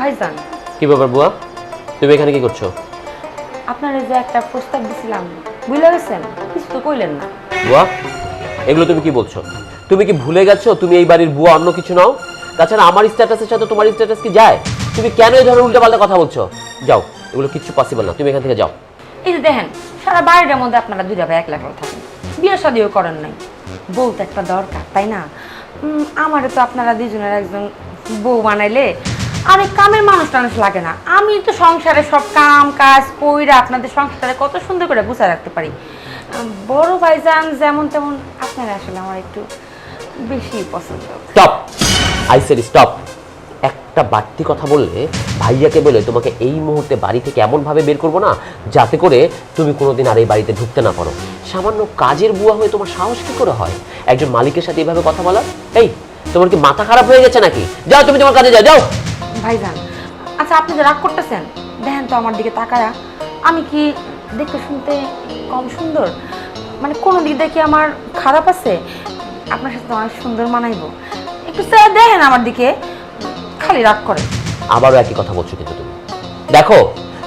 ভাইজান। কি ব্যাপার বুয়া? তুমি এখানে কি করছ? আপনারা যে একটা প্রস্তাব দিছিলাম বুঝলে গেছেন? কিছু তো কইলেন না। বুয়া এগুলো তুমি কি বলছো? তুমি কি ভুলে গেছো তুমি এই বাড়ির বুয়া অন্য কিছু নাও? তাছাড়া আমার স্ট্যাটাসের সাথে তোমার স্ট্যাটাস কি যায়? তুমি কেন এই ধরনের উল্টোপাল্টা কথা বলছো? যাও এগুলো কিচ্ছু পসিবল না। তুমি এখান থেকে যাও। এই যে দেখেন সারা বাড়িটার মধ্যে আপনারা দুইটা ভাই একলা একলা থাকেন। বিয়ে শাদিও করেন নাই। বউ তো একটা দরকার তাই না? উম, আমারে তো আপনারা দুজনের একজন বউ বানাইলে আর কামের মানুষ টানুষ লাগে না। আমি তো সংসারে সব কাম, কাজ কইরা আপনাদের সংসারে কত সুন্দর করে গুছায় রাখতে পারি। বড় ভাইজান যেমন তেমন আপনারা আসলে আমার একটু বেশি পছন্দ। স্টপ! আই সেড স্টপ একটা বাড়তি কথা বললে ভাইয়াকে বলে তোমাকে এই মুহূর্তে বাড়ি থেকে এমনভাবে বের করব না, যাতে করে তুমি কোনোদিন আর এই বাড়িতে ঢুকতে না পারো। সামান্য কাজের বুয়া হয়ে তোমার সাহস কি করে হয়? একজন মালিকের সাথে এইভাবে কথা বলা এই, তোমার কি মাথা খারাপ হয়ে গেছে নাকি? যাও, তুমি তোমার কাজে যাও যাও! ভাইজান আচ্ছা আপনি যে রাগ করতেছেন দেখেন তো আমার দিকে তাকায়া আমি কি দেখতে শুনতে কম সুন্দর? মানে কোনো দিক দেখি আমার খারাপ আছে? আপনার সাথে অনেক সুন্দর মানাইবো। একটু স্যার দেখেন আমার দিকে খালি রাগ করে। আবারও একই কথা বলছো কিন্তু তুমি। দেখো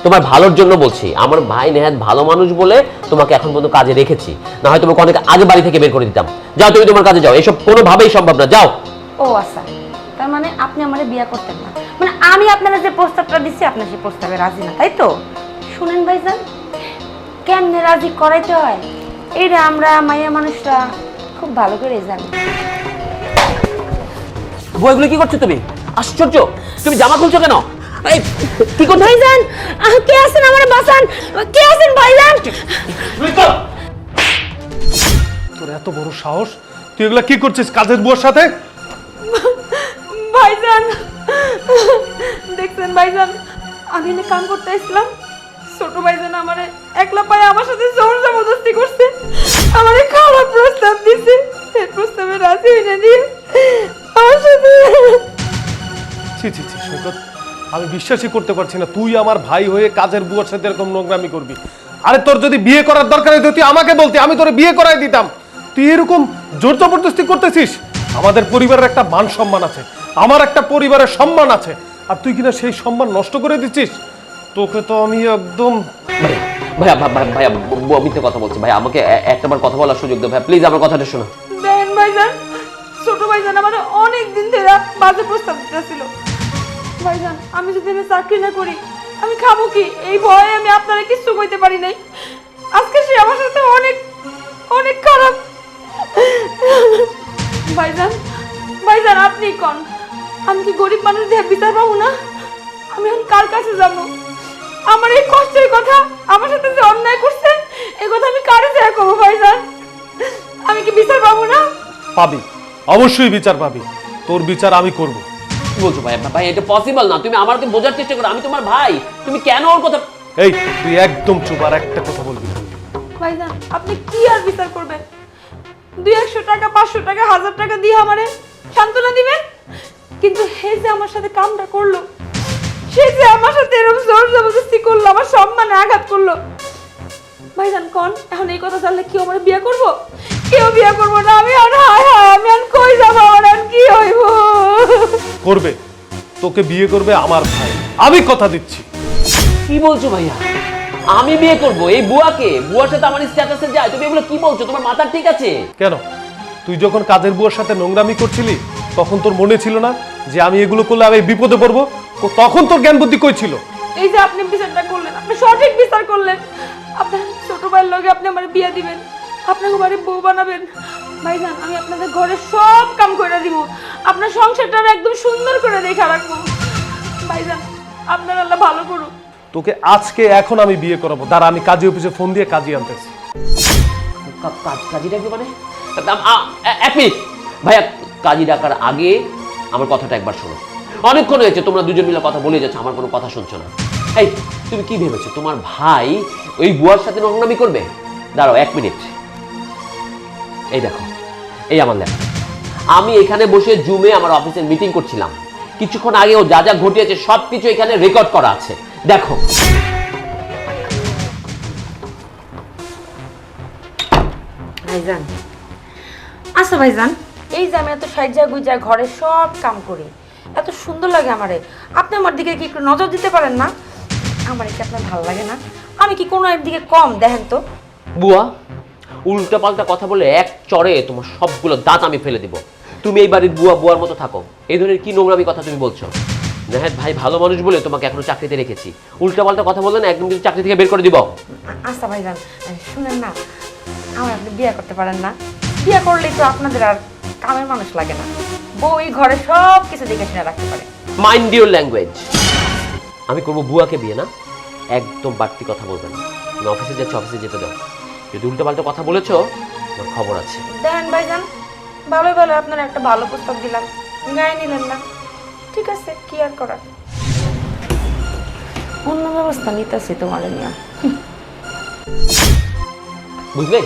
তোমার ভালোর জন্য বলছি আমার ভাই নেহাত ভালো মানুষ বলে তোমাকে এখন পর্যন্ত কাজে রেখেছি। না হয় তোমাকে অনেক আগে বাড়ি থেকে বের করে দিতাম। যাও তুমি তোমার কাজে যাও এসব কোনোভাবেই সম্ভব না যাও। ও আচ্ছা। তার মানে আপনি আমারে বিয়ে করতেন না? মানে আমি আপনারা যে প্রস্তাবটা দিচ্ছি আপনার সেই প্রস্তাবে রাজি না তাই তো? শুনেন ভাইজান কেমনে রাজি করাইতে হয়? এইটা আমরা মাইয়া মানুষরা খুব ভালো করে জানি। বইগুলো কি করছ তুমি? আশ্চর্য! তুমি জামা খুলছো কেন? এই কি করছ? ভাইজান কে আছেন আমার বাসান? কে আছেন ভাইজান? তোর এত বড় সাহস তুই এগুলা কি করছিস কাজের বুয়ার সাথে? ভাইজান দেখছেন ভাইজান, আমি এনে কাম করতে আসলাম ছোট ভাইজান আমারে একলা পায়ে আমার সাথে জোর জবরদস্তি করছে। আমারে খারাপ প্রস্তাব দিছে। এই প্রস্তাবে রাজি হইনা দিয়ে আমার সাথে ছি ছি ছি, সৈকত, আমি বিশ্বাসই করতে পারছি না। তুই আমার ভাই হয়ে কাজের বুয়ার সাথে এরকম নোংরামি করবি। আরে তোর যদি বিয়ে করার দরকার হতো তুই আমাকে বলতি, আমি তোর বিয়ে করাই দিতাম। তুই এরকম জোর জবরদস্তি করতেছিস? আমাদের পরিবারের একটা মান সম্মান আছে। আমার একটা পরিবারের সম্মান আছে। আর তুই কিনা সেই সম্মান নষ্ট করে দিচ্ছিস? তোকে তো আমি একদম ভাইয়া ভাইয়া মিথ্যে কথা বলছে। আমাকে একটাবার কথা বলার সুযোগ ভাইয়া প্লিজ আমার কথাটা শোনো। দেন ভাইজান ছোট ভাইজান আমার অনেক দিন ধরে বাজে প্রস্তাব দিতেছিল। ভাইজান আমি যদি চাকরি না করি আমি খাব কি? এই ভয়ে আমি আপনারা কিছু কইতে পারি নাই। আজকে সে আমার সাথে অনেক অনেক খারাপ। ভাইজান ভাইজান আপনি কোন? আমি কি গরিব মানুষ দিয়ে বিচার পাবো না? আমি এখন কার কাছে যাব? আমার এই কষ্টের কথা আমার সাথে যে অন্যায় করছে এই কথা আমি কারে শেয়ার করব ভাই ভাইজান? আমি কি বিচার পাবো না? পাবি। অবশ্যই বিচার পাবি। তোর বিচার আমি করব। কি বলছো ভাইয়া ভাই এটা পসিবল না। তুমি আমাকে বোঝার চেষ্টা করো। আমি তোমার ভাই। তুমি কেন ওর কথা এই তুই একদম চুপ আর একটা কথা বলবি না। ভাইজান আপনি কি আর বিচার করবেন? দুই একশো টাকা পাঁচশো টাকা হাজার টাকা দিয়ে আমারে সান্ত্বনা দিবেন? কিন্তু হে যে আমার সাথে কামটা করল সে যে আমার সাথে এরকম জোর জবরদস্তি করল আমার সম্মানে আঘাত করল। ভাইজান কন এখন এই কথা জানলে কেউ আমার বিয়ে করব? কেউ বিয়ে করব না আমি আর হায় হায় আমি আর কই যাব আমার আর কি হইব? করবে তোকে বিয়ে করবে আমার ভাই। আমি কথা দিচ্ছি। কি বলছো ভাইয়া? আমি বিয়ে করব? এই বুয়াকে? বুয়ার সাথে আমার স্ট্যাটাসে যায় তুমি এগুলো কি বলছো? তোমার মাথা ঠিক আছে? কেন? তুই যখন কাজের বুয়ার সাথে নোংরামি করছিলি তখন তোর মনে ছিল না? যে আমি এগুলো করলে আমি বিপদে পড়ব। তখন তোর জ্ঞান বুদ্ধি কই ছিল? এই যে আপনি বিচারটা করলেন আপনি সঠিক বিচার করলেন। আপনার ছোট ভাইয়ের লগে আপনি আমার বিয়ে দিবেন আপনাকে বাড়ি বউ বানাবেন। ভাইজান আমি আপনাদের ঘরে সব কাম করে দিব। আপনার সংসারটা একদম সুন্দর করে দেখা রাখব। ভাইজান আপনার আল্লাহ ভালো করুক। তোকে আজকে এখন আমি বিয়ে করাবো। দাঁড়া আমি কাজী অফিসে ফোন দিয়ে কাজী আনতেছি। কা- কাজ- কাজী ডাকবে মানে? এক মিনিট। ভাইয়া কাজী ডাকার আগে আমার কথাটা একবার শোনো। অনেকক্ষণ হয়েছে, তোমরা দুজন মিলে কথা বলে যাচ্ছ, আমার কোনো কথা শুনছো না। এই, তুমি কি ভেবেছো, তোমার ভাই ওই বুয়ার সাথে নোংরামি করবে? দাঁড়াও, এক মিনিট। এই দেখো, এই আমার ল্যাপটপ আমি এখানে বসে জুমে আমার অফিসের মিটিং করছিলাম। কিছুক্ষণ আগে ও যা যা ঘটিয়েছে সব কিছু এখানে রেকর্ড করা আছে। দেখো। ভাইজান। আচ্ছা ভাইজান এই যে আমি এত সাইজা গুজা ঘরে সব কাম করি এত সুন্দর লাগে আমারে। আপনি আমার দিকে কি একটু নজর দিতে পারেন না? আমার কি আপনার ভালো লাগে না। আমি কি কোনো একদিকে কম দেখেন তো। বুয়া উল্টা পাল্টা কথা বলে এক চড়ে তোমার সবগুলো দাঁত আমি ফেলে দিব। তুমি এই বাড়ির বুয়া বুয়ার মতো থাকো। এই ধরনের কি নোংরামি কথা তুমি বলছো? নেহাত ভাই ভালো মানুষ বলে তোমাকে এখনও চাকরিতে রেখেছি। উল্টা পাল্টা কথা বললে না একদম কিন্তু চাকরি থেকে বের করে দিব। আচ্ছা ভাইজান শুনেন না আমার আপনি বিয়ে করতে পারেন না। বিয়ে করলেই তো আপনাদের আর কামের মানুষ লাগে না। বউ এই ঘরে সব কিছু দেখে শুনে রাখতে পারে। মাইন্ড ইউর ল্যাঙ্গুয়েজ আমি করব বুয়াকে বিয়ে না? একদম বাড়তি কথা বলবে না। তুমি অফিসে যাচ্ছ অফিসে যেতে দাও। যদি উল্টো পাল্টা কথা বলেছ আমার খবর আছে। দেখেন ভাইজান ভালো ভালো আপনার একটা ভালো প্রস্তাব দিলাম। গায়ে নিলেন না। ঠিক আছে কি আর করার? অন্য ব্যবস্থা নিতেছি তোমার নিয়ে। বুঝলে?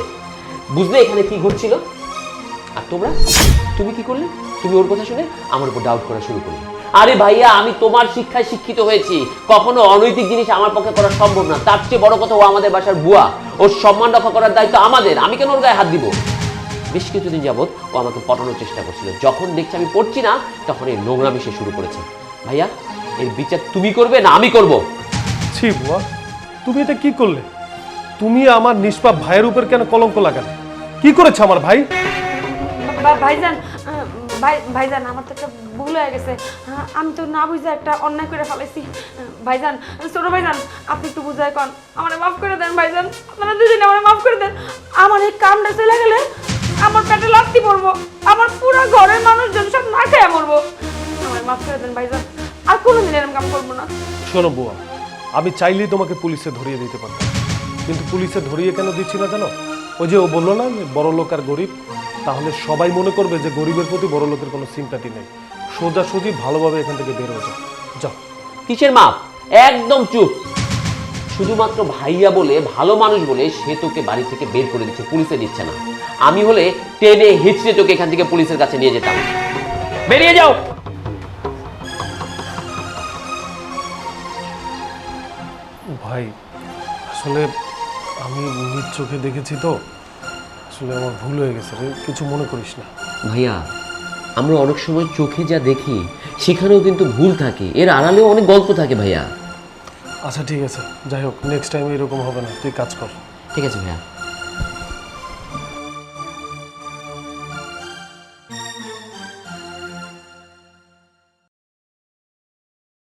বুঝলে এখানে কি ঘটছিল? আর তোমরা? তুমি কি করলে? তুমি ওর কথা শুনে আমার উপর ডাউট করা শুরু করলে। আরে ভাইয়া, আমি তোমার শিক্ষায় শিক্ষিত হয়েছি। কখনো অনৈতিক জিনিস আমার পক্ষে করা সম্ভব না। তার চেয়ে বড় কথা ও আমাদের বাসার বুয়া। ওর সম্মান রক্ষা করার দায়িত্ব আমাদের। আমি কেন ওর গায়ে হাত দিব? বেশ কিছুদিন যাবৎ ও আমাকে পটানোর চেষ্টা করছিল। যখন দেখছি আমি পড়ছি না, তখন এই নোংরামি সে শুরু করেছে। ভাইয়া, এর বিচার তুমি করবে না আমি করব? ছি বুয়া, তুমি এটা কি করলে? তুমি আমার নিষ্পাপ ভাইয়ের উপর কেন কলঙ্ক লাগালে? কি করেছে আমার ভাই? ভাইজান ভাই, ভাইজান, আমার তো একটা ভুল হয়ে গেছে। আমি তো না বুঝে একটা অন্যায় করে ফেলেছি ভাইজান, ছোট ভাইজান, আপনি একটু বুঝায় কন। আমার মাফ করে দেন ভাইজান, আপনারা দুজনে আমার মাফ করে দেন। আমার এই কামটা চলে গেলে আমার পেটে লাত্তি পড়ব। আমার পুরো ঘরের মানুষজন সব না খেয়ে মরবো। আমার মাফ করে দেন ভাইজান, আর কোনোদিন এরকম কাম করব না। শোনো বুয়া, আমি চাইলেই তোমাকে পুলিশে ধরিয়ে দিতে পারতাম। কিন্তু পুলিশে ধরিয়ে কেন দিচ্ছি না জানো? ওই যে ও বলল না বড় লোক আর গরিব তাহলে সবাই মনে করবে যে গরিবের প্রতি বড় লোকের কোনো সিম্পাতি নেই। সোজাসুজি ভালোভাবে এখান থেকে বের হয়ে যাও। যাও। কিসের মাপ? একদম চুপ। শুধুমাত্র ভাইয়া বলে ভালো মানুষ বলে সে তোকে বাড়ি থেকে বের করে দিচ্ছে পুলিশে দিচ্ছে না। আমি হলে টেনে হিচড়ে তোকে এখান থেকে পুলিশের কাছে নিয়ে যেতাম। বেরিয়ে যাও! ভাই আসলে আমি নিজ চোখে দেখেছি তো। আসলে আমার ভুল হয়ে গেছে রে কিছু মনে করিস না। ভাইয়া আমরা অনেক সময় চোখে যা দেখি সেখানেও কিন্তু ভুল থাকে। এর আড়ালেও অনেক গল্প থাকে ভাইয়া। আচ্ছা ঠিক আছে। যাই হোক নেক্সট টাইম এরকম হবে না। তুই কাজ কর। ঠিক আছে ভাইয়া।